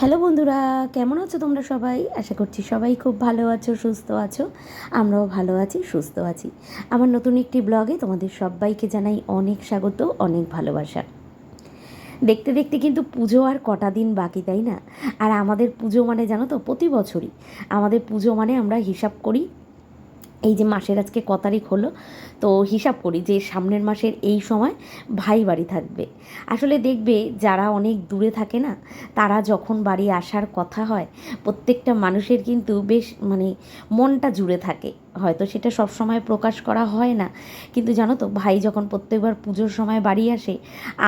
Hello বন্ধুরা, কেমন আছো তোমরা সবাই? আশা করছি সবাই খুব ভালো আছো, সুস্থ আছো। আমরাও ভালো আছি, সুস্থ আছি। আমার নতুন একটি ব্লগে তোমাদের সবাইকে জানাই অনেক স্বাগত, অনেক ভালোবাসা। দেখতে দেখতে কিন্তু পুজো আর কটা দিন বাকি, তাই না? আর আমাদের পুজো মানে জানো তো, প্রতি বছরই। আমাদের পুজো মানে আমরা হিসাব করি এই যে মাসের আজকে ক তারিখ হলো, তো হিসাব করি যে সামনের মাসের এই সময় ভাই বাড়ি থাকবে। আসলে দেখবে যারা অনেক দূরে থাকে না, তারা যখন বাড়ি আসার কথা হয়, প্রত্যেকটা মানুষের কিন্তু বেশ মানে মনটা জুড়ে থাকে। হয়তো সেটা সব সময় প্রকাশ করা হয় না। কিন্তু জানো তো, ভাই যখন প্রত্যেকবার পুজোর সময় বাড়ি আসে,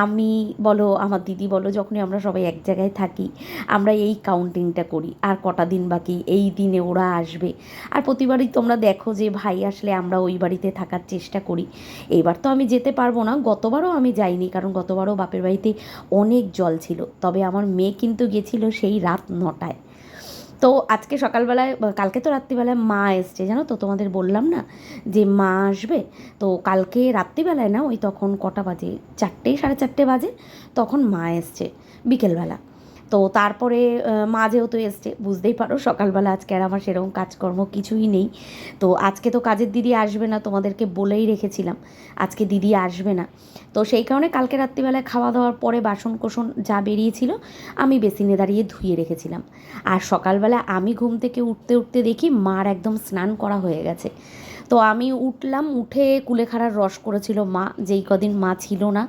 আমি বলো, আমার দিদি বলো, যখনই আমরা সবাই এক জায়গায় থাকি, আমরা এই কাউন্টিংটা করি, আর কটা দিন বাকি, এই দিনে ওরা আসবে। আর প্রতিবারই তোমরা দেখো যে ভাই আসলে আমরা ওই বাড়িতে থাকার চেষ্টা করি। এবার তো আমি যেতে পারব না, গতবারও আমি যাইনি, কারণ গতবারও বাপের বাড়িতে অনেক জল ছিল। তবে আমার মেয়ে কিন্তু গেছিল সেই রাত নটায়। তো আজকে সকালবেলায় কালকে তো রাত্রিবেলায় মা এসছে, জানো তো? তোমাদের বললাম না যে মা আসবে? তো কালকে রাত্রিবেলায় না, ওই তখন কটা বাজে? চারটে, সাড়ে চারটে বাজে, তখন মা এসছে বিকেলবেলা। তো তারপরে মা যেহেতু এসছে, বুঝতেই পারো সকালবেলা আজকে আর আমার সেরকম কাজকর্ম কিছুই নেই। তো আজকে তো কাজের দিদি আসবে না, তোমাদেরকে বলেই রেখেছিলাম, আজকে দিদি আসবে না। তো সেই কারণে কালকে রাত্রিবেলায় খাওয়া দাওয়ার পরে বাসন কোসন যা বেরিয়েছিল, আমি বেসিনে দাঁড়িয়ে ধুয়ে রেখেছিলাম। আর সকালবেলা আমি ঘুম থেকে উঠতে উঠতে দেখি মার একদম স্নান করা হয়ে গেছে। তো আমি উঠলাম, উঠে কুলেখাড়ার রস করেছিল মা, যেই কদিন মা ছিল না,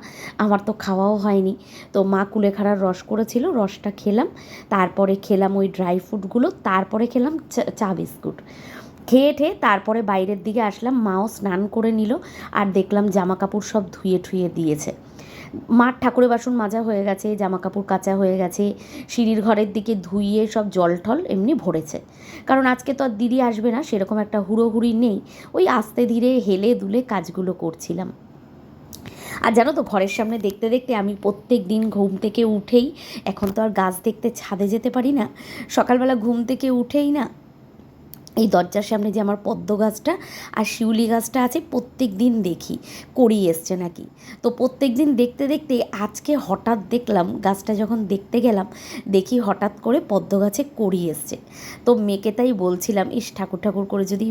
আমার তো খাওয়াও হয়নি। তো মা কুলেখাড়ার রস করেছিল, রসটা খেলাম, তারপরে খেলাম ওই ড্রাই ফ্রুটগুলো তারপরে খেলাম চা বিস্কুট। খেয়ে ঠেয়ে তারপরে বাইরের দিকে আসলাম, মাও স্নান করে নিল, আর দেখলাম জামা কাপড় সব ধুয়ে ঠুয়ে দিয়েছে। মাঠ ঠাকুরের বাসন মাজা হয়ে গেছে জামা কাপড় কাচা হয়ে গেছে, সিঁড়ির ঘরের দিকে ধুইয়ে সব জল ঠল এমনি ভরেছে। কারণ আজকে তো আর দিদি আসবে না, সেরকম একটা হুড়োহুড়ি নেই। ওই আস্তে ধীরে হেলে দুলে কাজগুলো করছিলাম। আর জানো তো, ঘরের সামনে দেখতে দেখতে আমি প্রত্যেক দিন ঘুম থেকে উঠেই, এখন তো আর গাছ দেখতে ছাদে যেতে পারি না, সকালবেলা ঘুম থেকে উঠেই না এই দরজার সামনে যে আমার পদ্ম গাছটা আর শিউলি গাছটা আছে প্রত্যেক দিন দেখি করি এসছে নাকি। তো প্রত্যেক দিন দেখতে দেখতে আজকে হঠাৎ দেখলাম, গাছটা যখন দেখতে গেলাম, দেখি হঠাৎ করে পদ্ম গাছে করি এসছে। তো মেয়েকে তাই বলছিলাম, ইস ঠাকুর ঠাকুর করে যদি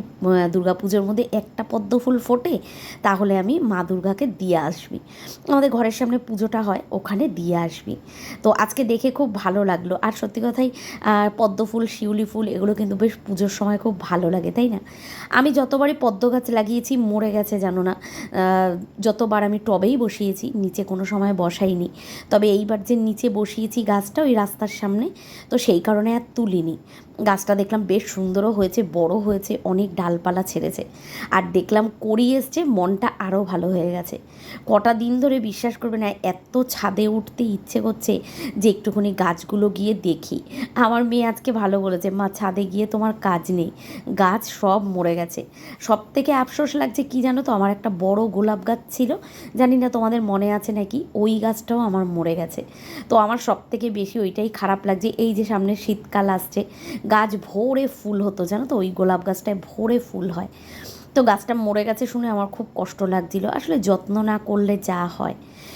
পুজোর মধ্যে একটা পদ্ম ফুল ফোটে, তাহলে আমি মা দুর্গাকে দিয়ে আসবি। আমাদের ঘরের সামনে পুজোটা হয়, ওখানে দিয়ে আসবি। তো আজকে দেখে খুব ভালো লাগল। আর সত্যি কথাই পদ্ম ফুল, শিউলি ফুল, এগুলো কিন্তু বেশ পুজোর সময় খুব খুব ভালো লাগে, তাই না? আমি যতবারই পদ্ম গাছ লাগিয়েছি, মরে গেছে জানো না। যতবার আমি টবেই বসিয়েছি, নিচে কোনো সময় বসাইনি। তবে এইবার যে নিচে বসিয়েছি গাছটা ওই রাস্তার সামনে, তো সেই কারণে আর তুলিনি। গাছটা দেখলাম বেশ সুন্দরও হয়েছে বড় হয়েছে, অনেক ডালপালা ছেড়েছে। আর দেখলাম করি এসছে, মনটা আরও ভালো হয়ে গেছে। কটা দিন ধরে বিশ্বাস করবে না, এত ছাদে উঠতে ইচ্ছে করছে যে একটুখানি গাছগুলো গিয়ে দেখি। আমার মেয়ে আজকে ভালো বলেছে, মা, ছাদে গিয়ে তোমার কাজ নেই, গাছ সব মরে গেছে। সব থেকে আফসোস লাগছে কি জানো তো, আমার একটা বড় গোলাপ গাছ ছিল, জানি না তোমাদের মনে আছে নাকি, ওই গাছটাও আমার মরে গেছে। তো আমার সব থেকে বেশি ওইটাই খারাপ লাগছে, এই যে সামনে শীতকাল আসছে গাছ ভোরে ফুল হতো, জানো তো? ওই গোলাপ গাছটায় ভোরে ফুল হয়। তো গাছটা মরে গেছে শুনে আমার খুব কষ্ট লাগছিল। আসলে যত্ন না করলে যা হয়।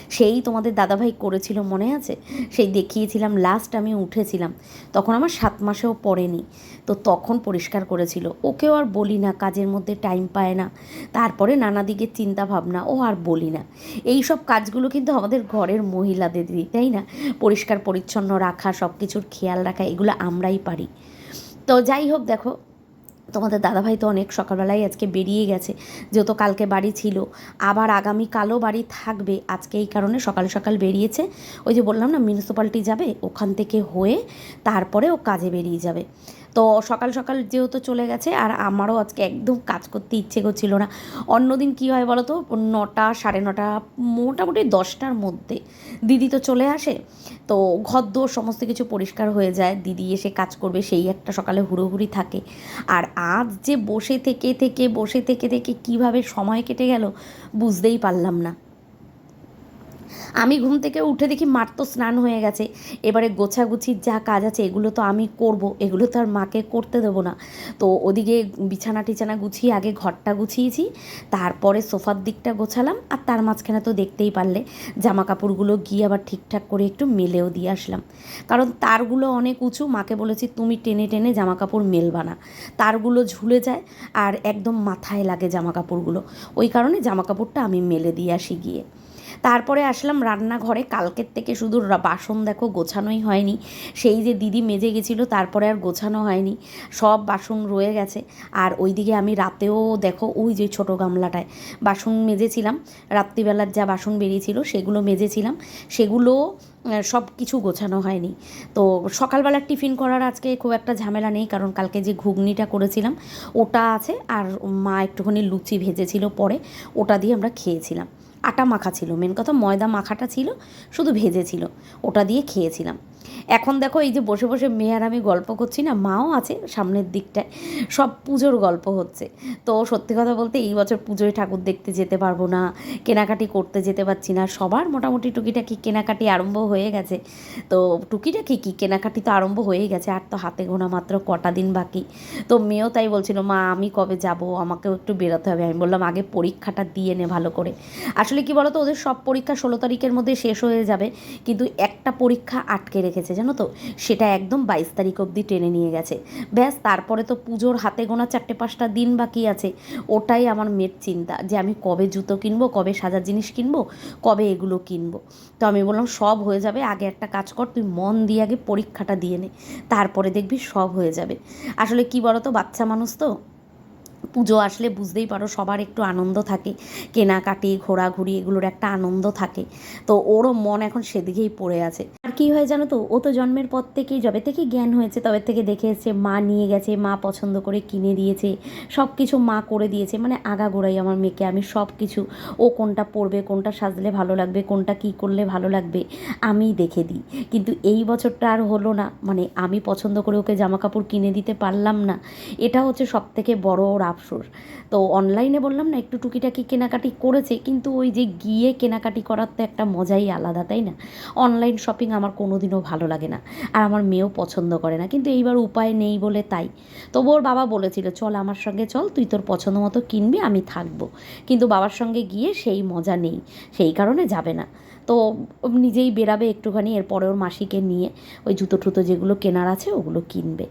সেই তোমাদের দাদাভাই করেছিল, মনে আছে? সেই দেখিয়েছিলাম লাস্ট আমি উঠেছিলাম। তখন আমার সাত মাসেও পড়েনি। তো তখন পরিষ্কার করেছিল। ওকেও আর বলি না, কাজের মধ্যে টাইম পায় না। তারপরে নানা দিকের চিন্তা ভাবনা, ও আর বলি না। এই সব কাজগুলো কিন্তু আমাদের ঘরের মহিলাদের তাই না? পরিষ্কার, পরিচ্ছন্ন রাখা সব কিছুর খেয়াল রাখা, এগুলো আমরাই পারি। তো যাই হোক দেখো, তোমাদের দাদাভাই তো অনেক সকালবেলায় আজকে বেরিয়ে গেছে, যেহেতু কালকে বাড়ি ছিল, আবার আগামী কালও বাড়ি থাকবে, আজকে এই কারণে সকাল সকাল বেরিয়েছে। ওই যে বললাম না মিউনিসিপ্যালিটি যাবে, ওখান থেকে হয়ে তারপরে ও কাজে বেরিয়ে যাবে। তো সকাল সকাল যেহেতু চলে গেছে আর আমারও আজকে একদম কাজ করতে ইচ্ছে করছিল না। অন্যদিন কী হয় বলো তো নটা, সাড়ে নটা, মোটামুটি দশটার মধ্যে দিদি তো চলে আসে। তো ঘর দোর সমস্ত কিছু পরিষ্কার হয়ে যায়। দিদি এসে কাজ করবে, সেই একটা সকালে হুড়োহুড়ি থাকে। আর আজ যে বসে থেকে থেকে, বসে থেকে থেকে কীভাবে সময় কেটে গেল বুঝতেই পারলাম না। আমি ঘুম থেকে উঠে দেখি মার তো স্নান হয়ে গেছে। এবারে গোছাগুছির যা কাজ আছে, এগুলো তো আমি করব, এগুলো তো আর মাকে করতে দেবো না। তো ওদিকে বিছানা টিছানা গুছিয়ে আগে ঘরটা গুছিয়েছি, তারপরে সোফার দিকটা গোছালাম, আর তার মাঝখানে তো দেখতেই পারলে জামা কাপড়গুলো গিয়ে আবার ঠিকঠাক করে একটু মেলেও দিয়ে আসলাম। কারণ তারগুলো অনেক উঁচু, মাকে বলেছি তুমি টেনে টেনে জামা কাপড় মেলবা না। তারগুলো ঝুলে যায় আর একদম মাথায় লাগে জামা কাপড়গুলো ওই কারণে জামা কাপড়টা আমি মেলে দিয়ে আসি গিয়ে। তারপরে আসলাম রান্নাঘরে। কালকের থেকে শুধু বাসন দেখো গোছানোই হয়নি। সেই যে দিদি মেজে গেছিল, তারপরে আর গোছানো হয়নি। সব বাসন রয়ে গেছে। আর ওইদিকে আমি রাতেও দেখো, ওই যে ছোটো গামলাটায় বাসন মেজেছিলাম। রাত্রিবেলার যা বাসন বেরিয়েছিল, সেগুলো মেজেছিলাম। সেগুলো সব কিছু গোছানো হয়নি। তো সকালবেলার টিফিন করার আজকে খুব একটা ঝামেলা নেই, কারণ কালকে যে ঘুগনিটা করেছিলাম, ওটা আছে। আর মা একটুখানি লুচি ভেজেছিল পরে, ওটা দিয়ে আমরা খেয়েছিলাম। আটা মাখা ছিল। মেন কথা ময়দা মাখাটা ছিল শুধু ভেজে ছিল। ওটা দিয়ে খেয়েছিলাম। এখন দেখো এই যে বসে বসে মেয়ে আর আমি গল্প করছি না, মাও আছে সামনের দিকটায়, সব পুজোর গল্প হচ্ছে। তো সত্যি কথা বলতে এই বছর পুজোয় ঠাকুর দেখতে যেতে পারব না, কেনাকাটি করতে যেতে পারছি না, সবার মোটামুটি টুকিটাকি কেনাকাটি আরম্ভ হয়ে গেছে। তো টুকিটাকি কি, কেনাকাটি তো আরম্ভ হয়ে গেছে, আর তো হাতে গোনা মাত্র কটা দিন বাকি। তো মেয়েও তাই বলছিল, মা, আমি কবে যাব? আমাকেও একটু বেরোতে হবে। আমি বললাম, আগে পরীক্ষাটা দিয়ে নে ভালো করে। আসলে কি বলতো, ওদের সব পরীক্ষা ষোলো তারিখের মধ্যে শেষ হয়ে যাবে, কিন্তু একটা পরীক্ষা আটকে রেখেছে, জানো তো? সেটা একদম বাইশ তারিখ অবধি টেনে নিয়ে গেছে। ব্যাস, তারপরে তো পুজোর হাতে গোনা চারটে পাঁচটা দিন বাকি আছে। ওটাই আমার মেয়ের চিন্তা, যে আমি কবে জুতো কিনবো, কবে সাজার জিনিস কিনবো, কবে এগুলো কিনবো। তো আমি বললাম, সব হয়ে যাবে, আগে একটা কাজ কর, তুই মন দিয়ে আগে পরীক্ষাটা দিয়ে নে। তারপরে দেখবি সব হয়ে যাবে। আসলে কি বলতো, বাচ্চা মানুষ তো পুজো আসলে বুঝতেই পারো সবার একটু আনন্দ থাকে। কেনাকাটি, ঘোরাঘুরি এগুলোর একটা আনন্দ থাকে। তো ওরও মন এখন সেদিকেই পড়ে আছে। আর কি হয় জানো তো? ও তো জন্মের পর থেকেই যবে থেকে জ্ঞান হয়েছে, তবে থেকে দেখে এসছে মা নিয়ে গেছে, মা পছন্দ করে কিনে দিয়েছে সব কিছু মা করে দিয়েছে। মানে আগাগোড়াই আমার মেয়েকে আমি সব কিছু ও কোনটা পরবে, কোনটা সাজলে ভালো লাগবে, কোনটা কী করলে ভালো লাগবে, আমিই দেখে দিই। কিন্তু এই বছরটা আর হলো না। মানে আমি পছন্দ করে ওকে জামা কাপড় কিনে দিতে পারলাম না। এটা হচ্ছে সব থেকে বড় ওর তো অনলাইনে বললাম না, একটু টুকিটাকি কেনাকাটি করেছে, কিন্তু ওই যে গিয়ে কেনাকাটি করার তো একটা মজাই আলাদা, তাই না? অনলাইন শপিং আমার কোনো দিনও ভালো লাগে না, আর আমার মেয়েও পছন্দ করে না, কিন্তু এইবার উপায় নেই বলে তাই। তবু ওর বাবা বলেছিল, চল আমার সঙ্গে চল, তুই তোর পছন্দ মতো কিনবি, আমি থাকব। কিন্তু বাবার সঙ্গে গিয়ে সেই মজা নেই, সেই কারণে যাবে না। তো নিজেই বেরাবে একটুখানি, এরপরে ওর মাসিকে নিয়ে ওই জুতো টুতো যেগুলো কেনার আছে, ওগুলো কিনবে।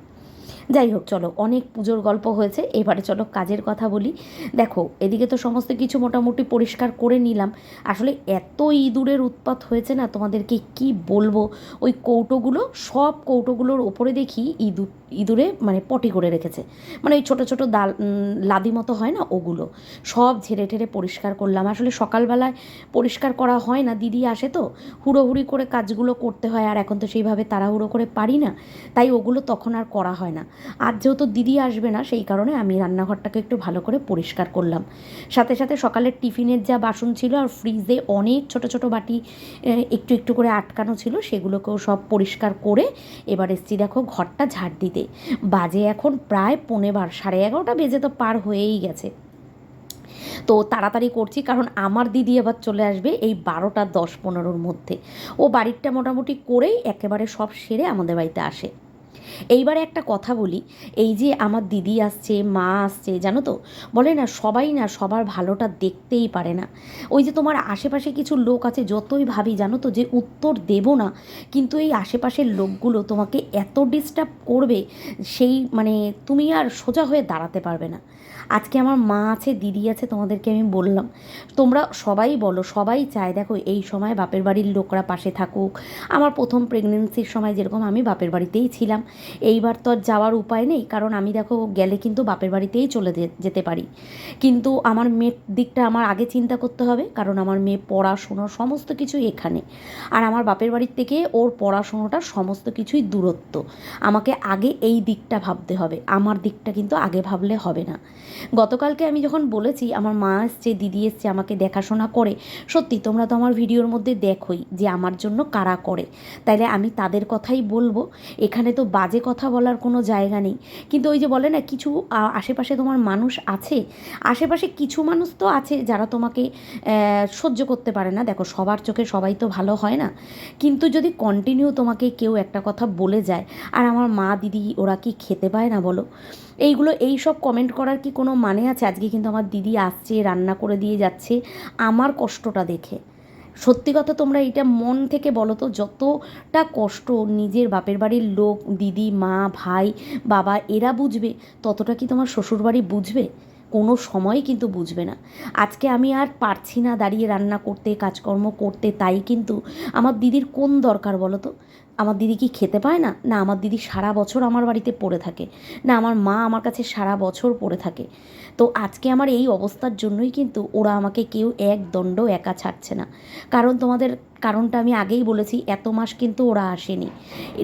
যাই হোক, চলো, অনেক পুজোর গল্প হয়েছে। এবারে চলো, কাজের কথা বলি। দেখো, এদিকে তো সমস্ত কিছু মোটামুটি পরিষ্কার করে নিলাম। আসলে এত ইঁদুরের উৎপাত হয়েছে না, তোমাদেরকে কি বলব? ওই কৌটোগুলো, সব কৌটোগুলোর ওপরে দেখি ইঁদুর ইঁদুরে মানে পটি করে রেখেছে। মানে ওই ছোটো ছোটো দাল লাদি মতো হয় না ওগুলো? সব ঝেড়ে ঠেড়ে পরিষ্কার করলাম। আসলে সকালবেলায় পরিষ্কার করা হয় না, দিদি আসে তো। হুড়োহুড়ি করে কাজগুলো করতে হয়, আর এখন তো সেইভাবে তাড়াহুড়ো করে পারি না। তাই ওগুলো তখন আর করা হয় না। আর যেহেতু দিদি আসবে না, সেই কারণে আমি রান্নাঘরটাকে একটু ভালো করে পরিষ্কার করলাম। সাথে সাথে সকালের টিফিনের যা বাসন ছিল, আর ফ্রিজে অনেক ছোট ছোট বাটি একটু একটু করে আটকানো ছিল, সেগুলোকেও সব পরিষ্কার করে এবার এসছি, দেখো, ঘরটা ঝাড় দিতে। বাজে এখন প্রায় পনেবার সাড়ে এগারোটা বেজে তো পার হয়েই গেছে। তো তাড়াতাড়ি করছি, কারণ আমার দিদি আবার চলে আসবে এই বারোটা দশ পনেরোর মধ্যে। ও বাড়িটা মোটামুটি করেই একেবারে সব সেরে আমাদের বাড়িতে আসে। এইবারে একটা কথা বলি, এই যে আমার দিদি আসছে, মা আসছে, জানো তো? বলে না, সবাই না সবার ভালোটা দেখতেই পারে না। ওই যে তোমার আশেপাশে কিছু লোক আছে, যতই ভাবি, জানো তো, যে উত্তর দেব না, কিন্তু এই আশেপাশের লোকগুলো তোমাকে এত ডিস্টার্ব করবে, সেই মানে তুমি আর সোজা হয়ে দাঁড়াতে পারবে না। আজকে আমার মা আছে, দিদি আছে, তোমাদেরকে আমি বললাম। তোমরা সবাই বলো, সবাই চায়, দেখো, এই সময় বাপের বাড়ির লোকরা পাশে থাকুক। আমার প্রথম প্রেগনেন্সির সময় যেরকম আমি বাপের বাড়িতেই ছিলাম। এইবার তো আর যাওয়ার উপায় নেই, কারণ আমি, দেখো, গেলে কিন্তু বাপের বাড়িতেই চলে যেতে পারি। কিন্তু আমার মেয়ের দিকটা আমার আগে চিন্তা করতে হবে, কারণ আমার মেয়ে পড়াশুনো সমস্ত কিছু এখানে। আর আমার বাপের বাড়ির থেকে ওর পড়াশুনোটা সমস্ত কিছুই দূরত্ব। আমাকে আগে এই দিকটা ভাবতে হবে, আমার দিকটা কিন্তু আগে ভাবলে হবে না। গতকালকে আমি যখন বলেছি, আমার মা এসছে, দিদি এসছে আমাকে দেখাশোনা করে, সত্যি তোমরা তো আমার ভিডিওর মধ্যে দেখোই যে আমার জন্য কারা করে। তাইলে আমি তাদের কথাই বলব, এখানে তো বাজে কথা বলার কোনো জায়গা নেই। কিন্তু ওই যে বলে না, কিছু আশেপাশে তোমার মানুষ আছে? আশেপাশে কিছু মানুষ তো আছে যারা তোমাকে সহ্য করতে পারে না। দেখো, সবার চোখে সবাই তো ভালো হয় না। কিন্তু যদি কন্টিনিউ তোমাকে কেউ একটা কথা বলে যায়, আর আমার মা, দিদি, ওরা কি খেতে পায় না বলো? এইগুলো, এই সব কমেন্ট করার কি কোনো মানে আছে? আজকে কিন্তু আমার দিদি আসছে, রান্না করে দিয়ে যাচ্ছে। আমার কষ্টটা দেখে। সত্যি কথা তোমরা এটা মন থেকে বলো তো, যতটা কষ্ট নিজের বাপের বাড়ির লোক, দিদি, মা, ভাই, বাবা, এরা বুঝবে, ততটা কি তোমার শ্বশুরবাড়ি বুঝবে? কোনো সময় কিন্তু বুঝবে না। আজকে আমি আর পারছি না দাঁড়িয়ে রান্না করতে, কাজকর্ম করতে, তাই কিন্তু আমার দিদির কোন দরকার বলো তো? আমার দিদি কি খেতে পায় না? না, আমার দিদি সারা বছর আমার বাড়িতে পড়ে থাকে। না, আমার মা আমার কাছে সারা বছর পড়ে থাকে। তো আজকে আমার এই অবস্থার জন্যই কিন্তু ওরা আমাকে কেউ এক দণ্ড একা ছাড়ছে না। কারণ তোমাদের, কারণটা আমি আগেই বলেছি, এত মাস কিন্তু ওরা আসেনি।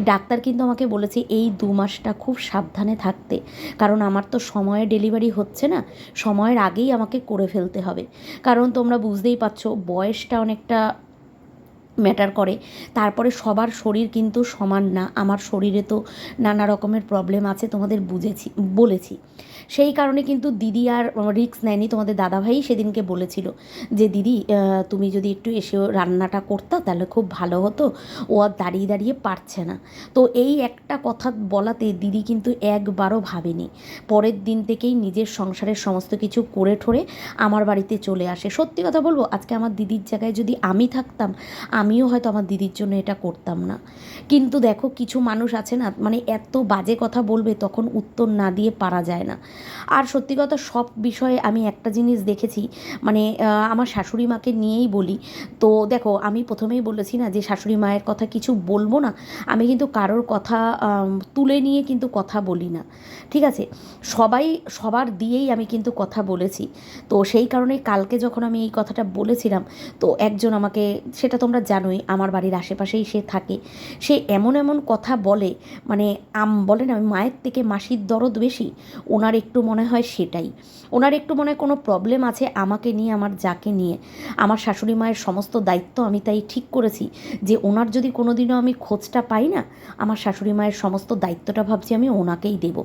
ডাক্তার কিন্তু আমাকে বলেছে এই দু মাসটা খুব সাবধানে থাকতে। কারণ আমার তো সময়ে ডেলিভারি হচ্ছে না, সময়ের আগেই আমাকে করে ফেলতে হবে। কারণ তোমরা বুঝতেই পারছ, বয়সটা অনেকটা ম্যাটার করে। তারপরে সবার শরীর কিন্তু সমান না। আমার শরীরে তো নানা রকমের প্রবলেম আছে, তোমাদের বুঝেছি, বলেছি। সেই কারণে কিন্তু দিদি আর রিক্স নেয়নি, তোমাদের দাদাভাই সেদিনকে বলেছিল যে, দিদি তুমি যদি একটু এসে রান্নাটা করতা তাহলে খুব ভালো হতো। ও আর দাঁড়িয়ে দাঁড়িয়ে পারছে না। তো এই একটা কথা বলাতে দিদি কিন্তু একবারও ভাবেনি। পরের দিন থেকেই নিজের সংসারের সমস্ত কিছু করে ঠোরে আমার বাড়িতে চলে আসে। সত্যি কথা বলব, আজকে আমার দিদির জায়গায় যদি আমি থাকতাম আমিও হয়তো আমার দিদির জন্য এটা করতাম না। কিন্তু দেখো কিছু মানুষ আছে না মানে এত বাজে কথা বলবে তখন উত্তর না দিয়ে পারা যায় না। আর সত্যি কথা সব বিষয়ে আমি একটা জিনিস দেখেছি মানে আমার শাশুড়ি মাকে নিয়েই বলি। তো দেখো, আমি প্রথমেই বলেছি না যে শাশুড়ি মায়ের কথা কিছু বলব না, আমি কিন্তু কারোর কথা তুলে নিয়ে কিন্তু কথা বলি না। ঠিক আছে? সবাই, সবার দিয়েই আমি কিন্তু কথা বলেছি। তো সেই কারণে কালকে যখন আমি এই কথাটা বলেছিলাম, তো একজন আমাকে, সেটা তোমরা জানোই আমার বাড়ির আশেপাশেই সে থাকে। সে এমন এমন কথা বলে মানে আম বলে না মায়ের থেকে মাসির দরদ বেশি, ওনার একটু মনে হয় সেটাই। ওনার একটু মনে হয় কোনো প্রবলেম আছে আমাকে নিয়ে, আমার যাকে নিয়ে। আমার শাশুড়ি মায়ের সমস্ত দায়িত্ব আমি তাই ঠিক করেছি যে ওনার যদি কোনো দিনও আমি খোঁজটা পাই না, আমার শাশুড়ি মায়ের সমস্ত দায়িত্বটা ভাবছি আমি ওনাকেই দেব।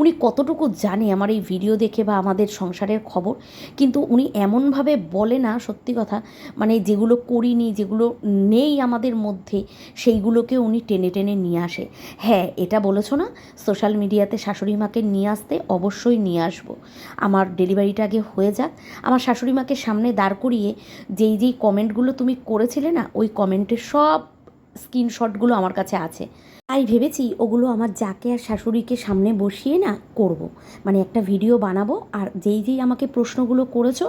উনি কতটুকু জানে আমার এই ভিডিও দেখে বা আমাদের সংসারের খবর, কিন্তু উনি এমনভাবে বলে না, সত্যি কথা মানে যেগুলো করিনি, যেগুলো নেই আমাদের মধ্যে, সেইগুলোকে উনি টেনে টেনে নিয়ে আসে। হ্যাঁ এটা বলেছ না? সোশ্যাল মিডিয়াতে শাশুড়ি মাকে নিয়ে আসতে অবশ্যই নিয়ে আসব। আমার ডেলিভারিটা আগে হয়ে যাক। আমার শাশুড়ি মাকে সামনে দাঁড় করিয়ে যেই যেই কমেন্টগুলো তুমি করেছিলে না, ওই কমেন্টের সব স্ক্রিনশটগুলো আমার কাছে আছে। তাই ভেবেছি ওগুলো আমার যাকে আর শাশুড়িকে সামনে বসিয়ে না করব। মানে একটা ভিডিও বানাবো আর যেই যেই আমাকে প্রশ্নগুলো করেছ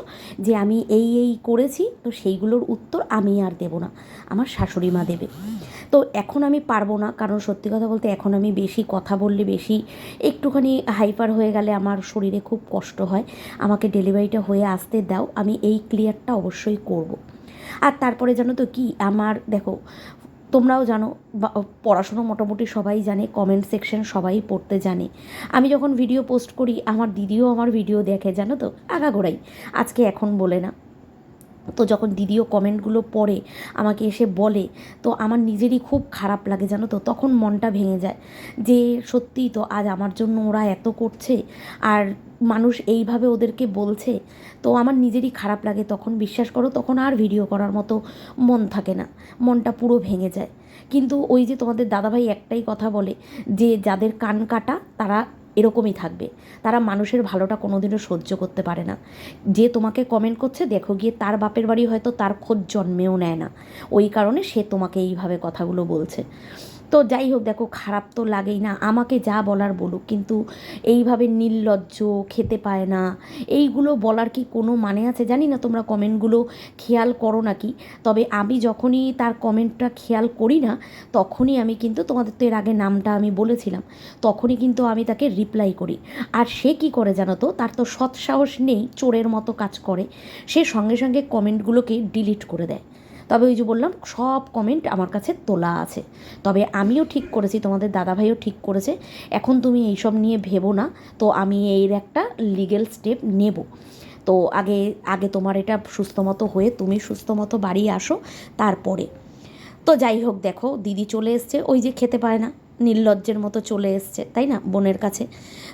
যে আমি এই এই করেছি, তো সেইগুলোর উত্তর আমি আর দেব না আমার শাশুড়ি মা দেবে তো এখন আমি পারব না, কারণ সত্যি কথা বলতে এখন আমি বেশি কথা বললে বেশি একটুখানি হাইপার হয়ে গেলে আমার শরীরে খুব কষ্ট হয় আমাকে ডেলিভারিটা হয়ে আসতে দাও, আমি এই ক্লিয়ারটা অবশ্যই করব। আর তারপরে জানো তো কি আমার দেখো তোমরাও জানো পড়াশুনো মোটামুটি সবাই জানে কমেন্ট সেকশন সবাই পড়তে জানে। আমি যখন ভিডিও পোস্ট করি, আমার দিদিও আমার ভিডিও দেখে, জানো তো? আগাগোড়াই। আজকে এখন বলে না। তো যখন দিদিও কমেন্টগুলো পড়ে, আমাকে এসে বলে, তো আমার নিজেরই খুব খারাপ লাগে, জানো তো? তখন মনটা ভেঙে যায় যে, সত্যিই তো আজ আমার জন্য ওরা এত করছে, আর মানুষ এইভাবে ওদেরকে বলছে, তো আমার নিজেরই খারাপ লাগে। তখন বিশ্বাস করো, তখন আর ভিডিও করার মতো মন থাকে না। মনটা পুরো ভেঙে যায়। কিন্তু ওই যে তোমাদের দাদাভাই একটাই কথা বলে যে, যাদের কান কাটা, তারা এরকমই থাকবে। তারা মানুষের ভালোটা কোনোদিনও সহ্য করতে পারে না। যে তোমাকে কমেন্ট করছে, দেখো গিয়ে তার বাপের বাড়ি হয়তো তার খোঁজ জন্মেও নেয় না। ওই কারণে সে তোমাকে এইভাবে কথাগুলো বলছে। তো যাই হোক, দেখো খারাপ তো লাগেই না। আমাকে যা বলার বলুক, কিন্তু এইভাবে নির্লজ্জ, খেতে পায় না, এইগুলো বলার কি কোনো মানে আছে? জানি না তোমরা কমেন্টগুলো খেয়াল করো নাকি? তবে আমি যখনই তার কমেন্টটা খেয়াল করি না, তখনই আমি কিন্তু তোমাদের তো এর আগে নামটা আমি বলেছিলাম, তখনই কিন্তু আমি তাকে রিপ্লাই করি। আর সে কি করে জানো তো, তার তো সৎসাহস নেই, চোরের মতো কাজ করে। সে সঙ্গে সঙ্গে কমেন্টগুলোকে ডিলিট করে দেয়। তবে ওই যে বললাম, সব কমেন্ট আমার কাছে তোলা আছে। তবে আমিও ঠিক করেছি, তোমাদের দাদাভাইও ঠিক করেছে। এখন তুমি এইসব নিয়ে ভেবো না, তো আমি এর একটা লিগেল স্টেপ নেব। তো আগে আগে তোমার এটা সুস্থ মতো হয়ে তুমি সুস্থ মতো বাড়ি আসো, তারপরে। তো যাই হোক, দেখো, দিদি চলে এসছে, ওই যে খেতে পায় না, নির্লজ্জের মতো চলে এসছে, তাই না, বোনের কাছে।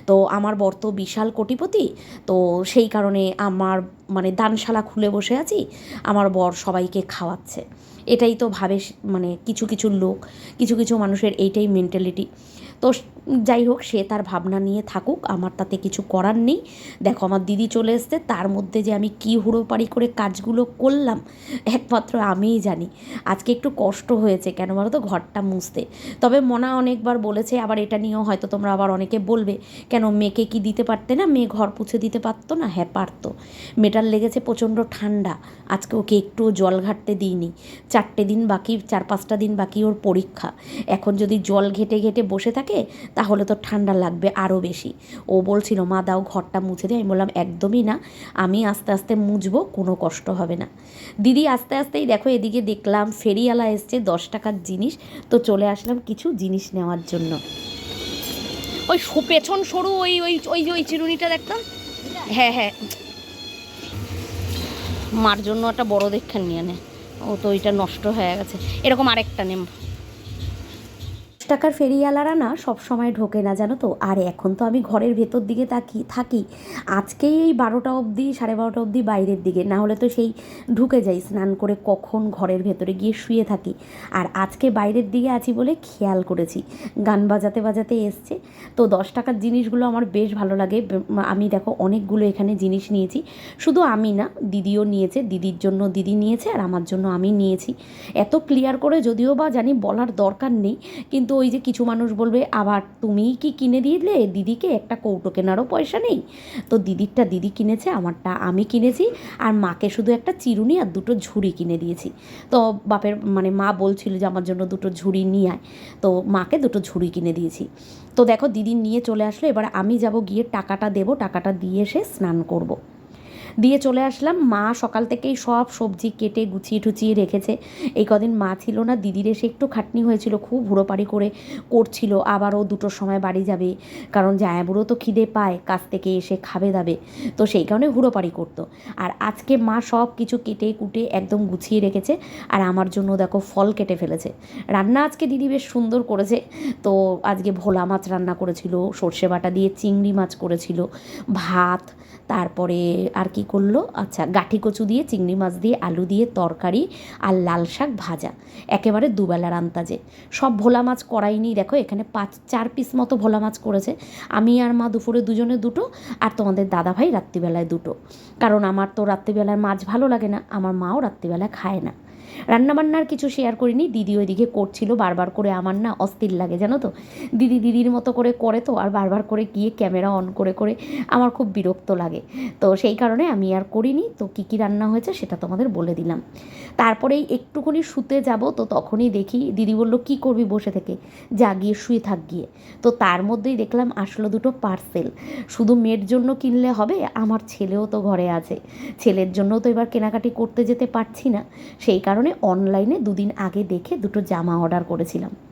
তো আমার বর তো বিশাল কোটিপতি, তো সেই কারণে আমার মানে দানশালা খুলে বসে আছি, আমার বর সবাইকে খাওয়াচ্ছে। এটাই তো ভাবে মানে কিছু কিছু লোক, কিছু কিছু মানুষের এইটাই মেন্টালিটি তো যাই হোক, সে তার ভাবনা নিয়ে থাকুক, আমার তাতে কিছু করার নেই। দেখো, আমার দিদি চলে এসছে, তার মধ্যে যে আমি কী হুড়োপাড়ি করে কাজগুলো করলাম, একমাত্র আমিই জানি। আজকে একটু কষ্ট হয়েছে কেন বলো তো ঘরটা মুছতে। তবে মনা অনেকবার বলেছে, আবার এটা নিয়েও হয়তো তোমরা আবার অনেকে বলবে, কেন মেয়েকে কি দিতে পারতে না? মেয়ে ঘর পুছে দিতে পারতো না? হ্যাঁ পারতো। মেয়েটার লেগেছে প্রচণ্ড ঠান্ডা। আজকে ওকে একটু জল ঘাটতে দিইনি। চারটে দিন বাকি চার পাঁচটা দিন বাকি ওর পরীক্ষা। এখন যদি জল ঘেটে ঘেটে বসে থাকে তাহলে তো ঠান্ডা লাগবে আরও বেশি। ও বলছিল মা দাও ঘরটা মুছে দিই আমি বললাম একদমই না। আমি আস্তে আস্তে মুছবো কোনো কষ্ট হবে না। দিদি আস্তে আস্তেই দেখো এদিকে দেখলাম ফেরিওয়ালা এসছে দশ টাকার জিনিস। তো চলে আসলাম কিছু জিনিস নেওয়ার জন্য। ওই পেছন সরু ওই ওই ওই ওই চিরুনিটা দেখতাম? হ্যাঁ হ্যাঁ। মার জন্য একটা বড় দেখে নিয়ে নে। ও তো ওইটা নষ্ট হয়ে গেছে। এরকম আরেকটা নেম। টাকার ফেরিওয়ালারা না সব সময় ঢোকে না, জানো তো? আর এখন তো আমি ঘরের ভেতর দিকে তাকি, থাকি। আজকেই এই বারোটা অবধি, সাড়ে বারোটা অবধি বাইরের দিকে। না হলে তো সেই ঢুকে যাই, স্নান করে কখন ঘরের ভেতরে গিয়ে শুয়ে থাকি। আর আজকে বাইরের দিকে আছি বলে খেয়াল করেছি। গান বাজাতে বাজাতে এসছে। তো দশ টাকার জিনিসগুলো আমার বেশ ভালো লাগে। আমি দেখো অনেকগুলো এখানে জিনিস নিয়েছি। শুধু আমি না, দিদিও নিয়েছে, দিদির জন্য দিদি নিয়েছে আর আমার জন্য আমি নিয়েছি। এত ক্লিয়ার করে যদিও বা জানি বলার দরকার নেই, কিন্তু ওই যে কিছু মানুষ বলবে, আবার তুমিই কি কিনে দিলে? দিদিকে একটা কৌটো কেনারও পয়সা নেই। তো দিদিরটা দিদি কিনেছে, আমারটা আমি কিনেছি, আর মাকে শুধু একটা চিরুনি আর দুটো ঝুড়ি কিনে দিয়েছি। তো বাপের মানে মা বলছিল যে আমার জন্য দুটো ঝুড়ি নিয়ে আয়। তো মাকে দুটো ঝুড়ি কিনে দিয়েছি। তো দেখো, দিদি নিয়ে চলে আসলো, এবার আমি যাব গিয়ে টাকাটা দেবো, টাকাটা দিয়ে এসে স্নান করব। দিয়ে চলে আসলাম। মা সকাল থেকেই সব সবজি কেটে গুছিয়ে টুচিয়ে রেখেছে। এই কদিন মা ছিল না, দিদির এসে একটু খাটনি হয়েছিল, খুব হুড়োপাড়ি করে করছিল। আবারও দুটোর সময় বাড়ি যাবে, কারণ জায়াবুড়ো তো খিদে পায় কাছ থেকে এসে খাবে দাবে। তো সেই কারণে হুড়োপাড়ি করতো। আর আজকে মা সব কিছু কেটে কুটে একদম গুছিয়ে রেখেছে। আর আমার জন্য দেখো ফল কেটে ফেলেছে। রান্না আজকে দিদি বেশ সুন্দর করেছে। তো আজকে ভোলা মাছ রান্না করেছিল, সর্ষে বাটা দিয়ে চিংড়ি মাছ করেছিল, ভাত তারপরে আর কি করল? আচ্ছা গাঠি কচু দিয়ে, চিংড়ি মাছ দিয়ে, আলু দিয়ে, তরকারি আর লাল শাক ভাজা। একেবারে দুবেলার আন্তাজে সব ভোলা মাছ করাইনি দেখো এখানে পাঁচ, চার পিস মতো ভোলা মাছ করেছে। আমি আর মা দুপুরে দুজনে দুটো আর তোমাদের দাদা ভাই রাত্রিবেলায় দুটো। কারণ আমার তো রাত্রিবেলায় মাছ ভালো লাগে না, আমার মাও রাত্রিবেলায় খায় না। রান্নাবান্নার কিছু শেয়ার করিনি। দিদি ওইদিকে করছিল, বারবার করে আমার না অস্থির লাগে, জানো তো? দিদি দিদির মতো করে করে তো, আর বারবার করে গিয়ে ক্যামেরা অন করে করে আমার খুব বিরক্ত লাগে। তো সেই কারণে আমি আর করিনি। তো কী কী রান্না হয়েছে সেটা তোমাদের বলে দিলাম। তারপরেই একটুখানি শুতে যাব, তো তখনই দেখি দিদি বলল, কি করবি বসে থেকে? যা গিয়ে শুয়ে থাক গিয়ে। তো তার মধ্যেই দেখলাম আসলো দুটো পার্সেল শুধু মেয়ের জন্য কিনলে হবে, আমার ছেলেও তো ঘরে আছে। ছেলের জন্য তো এবার কেনাকাটি করতে যেতে পারছি না। সেই কারণে অনলাইনে দুদিন আগে দেখে দুটো জামা অর্ডার করেছিলাম।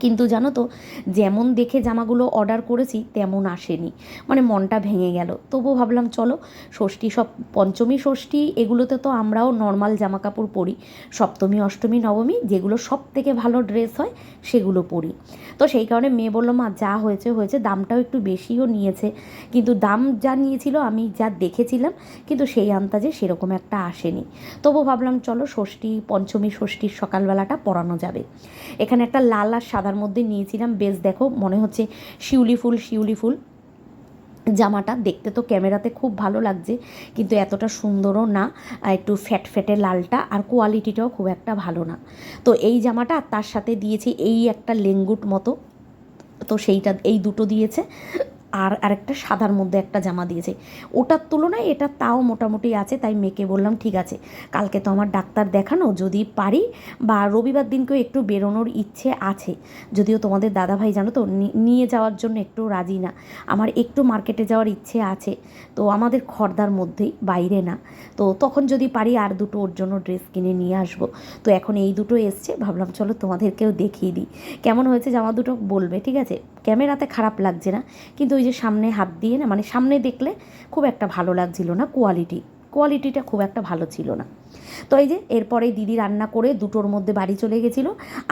কিন্তু জানো তো, যেমন দেখে জামাগুলো অর্ডার করেছি, তেমন আসেনি। মানে মনটা ভেঙে গেল। তবুও ভাবলাম, চলো, ষষ্ঠী সব, পঞ্চমী ষষ্ঠী, এগুলোতে তো আমরাও নর্মাল জামা কাপড় পরি। সপ্তমী, অষ্টমী, নবমী, যেগুলো সব থেকে ভালো ড্রেস হয়, সেগুলো পরি। তো সেই কারণে মেয়ে বলল, মা, যা হয়েছে হয়েছে, দামটাও একটু বেশিও নিয়েছে। কিন্তু দাম যা নিয়েছিল, আমি যা দেখেছিলাম, কিন্তু সেই আন্দাজে সেরকম একটা আসেনি। তবু ভাবলাম, চলো, ষষ্ঠী, পঞ্চমী, ষষ্ঠীর সকালবেলাটা পরানো যাবে। এখানে একটা লাল আর সাদার মধ্যে নিয়েছিলাম। বেশ দেখো, মনে হচ্ছে শিউলি ফুল শিউলি ফুল। জামাটা দেখতে তো ক্যামেরাতে খুব ভালো লাগছে, কিন্তু এতটা সুন্দরও না একটু ফ্যাট ফ্যাটে লালটা, আর কোয়ালিটিটাও খুব একটা ভালো না। তো এই জামাটা তার সাথে দিয়েছি এই একটা লেঙ্গুট মতো, তো সেইটা এই দুটো দিয়েছে। আর আরেকটা সাদার মধ্যে একটা জামা দিয়েছে। ওটার তুলনায় এটা তাও মোটামুটি আছে, তাই মেয়েকে বললাম, ঠিক আছে, কালকে তো আমার ডাক্তার দেখানো, যদি পারি বা রবিবার দিনকেও একটু বেরোনোর ইচ্ছে আছে। যদিও তোমাদের দাদাভাই জানো তো নিয়ে যাওয়ার জন্য একটু রাজি না। আমার একটু মার্কেটে যাওয়ার ইচ্ছে আছে, তো আমাদের খর্দার মধ্যেই, বাইরে না। তো তখন যদি পারি, আর দুটো ওর জন্য ড্রেস কিনে নিয়ে আসব। তো এখন এই দুটো এসছে, ভাবলাম চলো তোমাদেরকেও দেখিয়ে দিই। কেমন হয়েছে জামা দুটো? বলবে, ঠিক আছে? ক্যামেরাতে খারাপ লাগছে না। কিন্তু ওই যে সামনে হাত দিয়ে না মানে সামনে দেখলে খুব একটা ভালো লাগছিল না কোয়ালিটি কোয়ালিটিটা খুব একটা ভালো ছিল না। তো এই যে এরপরে দিদি রান্না করে দুটোর মধ্যে বাড়ি চলে গেছিল,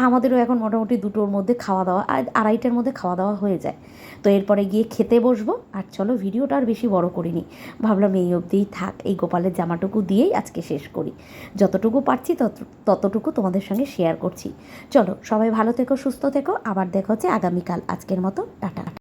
আমাদেরও এখন মোটামুটি দুটোর মধ্যে খাওয়া দাওয়া আড়াইটার মধ্যে খাওয়া দাওয়া হয়ে যায়। তো এরপরে গিয়ে খেতে বসবো, আর চলো ভিডিওটা আর বেশি বড় করিনি। ভাবলাম এই অবধিই থাক, এই গোপালের জামাটুকু দিয়েই আজকে শেষ করি। যতটুকু পারছি তত, ততটুকু তোমাদের সঙ্গে শেয়ার করছি। চলো সবাই ভালো থেকো, সুস্থ থেকো, আবার দেখা হচ্ছে আগামীকাল। আজকের মতো, টাটা।